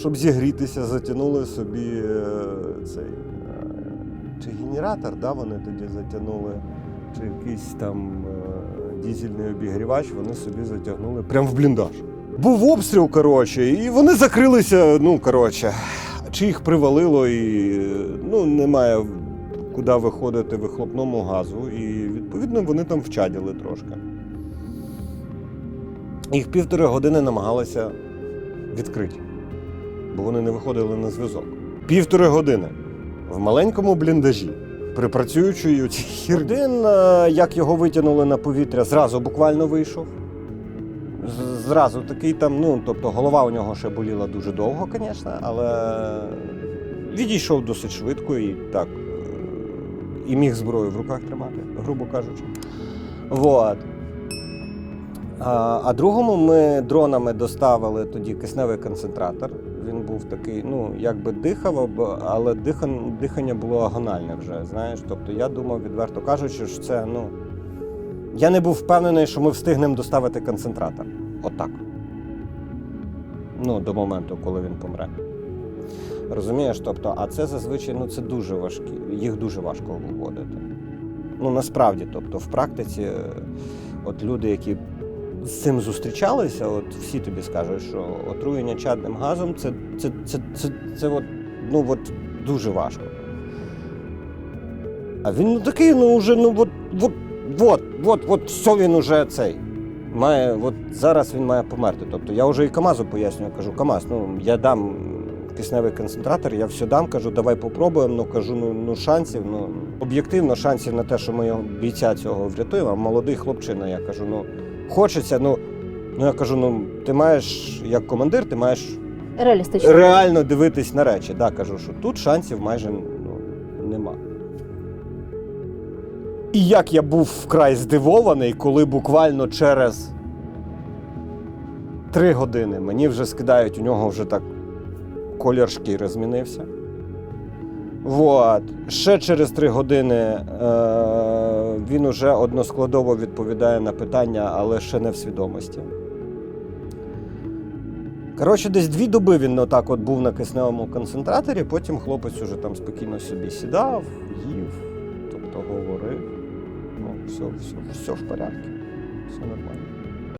щоб зігрітися, затягнули собі е, цей. е, Чи генератор, да, вони тоді затягнули, чи якийсь там е, дізельний обігрівач, вони собі затягнули прямо в бліндаж. Був обстріл, коротше, і вони закрилися, ну, коротше, чи їх привалило, і ну, немає куди виходити вихлопному газу. І відповідно вони там вчаділи трошки. Їх півтори години намагалися відкрити, бо вони не виходили на зв'язок. Півтори години в маленькому бліндажі. При працюючої цій хір... Один, е, як його витягнули на повітря, зразу буквально вийшов. Зразу такий там, ну, тобто голова у нього ще боліла дуже довго, звісно, але відійшов досить швидко і так. е, І міг зброю в руках тримати, грубо кажучи. Вот. А, а другому ми дронами доставили тоді кисневий концентратор. Він був такий, ну, якби дихав, але дихан, дихання було агональне вже, знаєш. Тобто я думав, відверто кажучи, що це, ну. Я не був впевнений, що ми встигнемо доставити концентратор. Отак. Ну, до моменту, коли він помре. Розумієш? Тобто, а це зазвичай ну, це дуже важкі, їх дуже важко виводити. Ну, насправді, тобто, в практиці, е, от люди, які з цим зустрічалися, от всі тобі скажуть, що отруєння чадним газом це, це, це, це, це от, ну, от, дуже важко. А він ну такий, ну вже, ну от, от, от, от, от, все він уже цей. Має, от зараз він має померти. Тобто я вже і Камазу пояснюю, кажу, Камаз, ну я дам кисневий концентратор, я все дам, кажу, давай попробуємо, ну кажу, ну, ну шансів, ну об'єктивно шансів на те, що ми бійця цього врятуємо, а молодий хлопчина, я кажу, ну хочеться, ну, ну я кажу, ну ти маєш як командир, ти маєш Реалістично. реально дивитись на речі. Да, кажу, що тут шансів майже ну, нема. І як я був вкрай здивований, коли буквально через три години мені вже скидають, у нього вже так колір шкіри змінився. Вот. Ще через три години е- він уже односкладово відповідає на питання, але ще не в свідомості. Коротше, десь дві доби він отак от був на кисневому концентраторі, потім хлопець уже там спокійно собі сідав, їв, тобто говорив. Ну, все, все, все в порядку, все нормально.